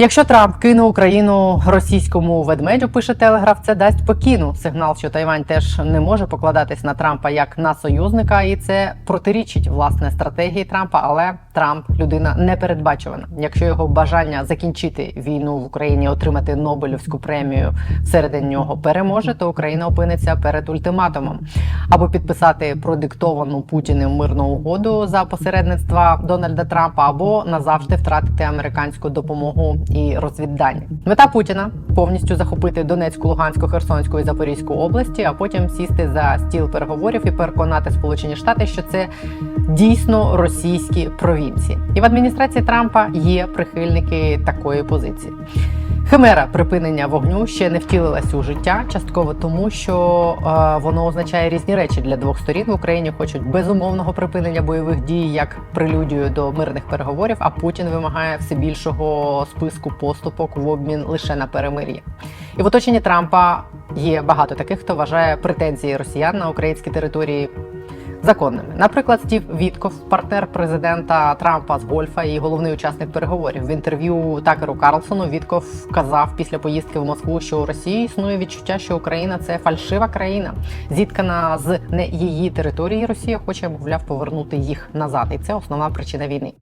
Якщо Трамп кине Україну російському ведмедю, пише Телеграф, це дасть покіну. Сигнал, що Тайвань теж не може покладатись на Трампа як на союзника, і це протирічить власне стратегії Трампа. Але Трамп людина непередбачувана. Якщо його бажання закінчити війну в Україні, отримати Нобелівську премію всередині нього переможе, то Україна опиниться перед ультиматумом або підписати продиктовану Путіним мирну угоду за посередництва Дональда Трампа, або назавжди втратити американську допомогу і розвіддання. Мета Путіна повністю захопити Донецьку, Луганську, Херсонську і Запорізьку області, а потім сісти за стіл переговорів і переконати Сполучені Штати, що це дійсно російські провінції. І в адміністрації Трампа є прихильники такої позиції. Химера припинення вогню ще не втілилась у життя, частково тому, що е, воно означає різні речі для двох сторін. В Україні хочуть безумовного припинення бойових дій як прелюдію до мирних переговорів. А Путін вимагає все більшого списку поступок в обмін лише на перемир'я. І в оточенні Трампа є багато таких, хто вважає претензії росіян на українські території законними. Наприклад, Стів Вітков, партнер президента Трампа з Гольфа і головний учасник переговорів. В інтерв'ю Такеру Карлсону Вітков казав після поїздки в Москву, що у Росії існує відчуття, що Україна це фальшива країна, зіткана з не її території. Росія хоче, мовляв, повернути їх назад, і це основна причина війни.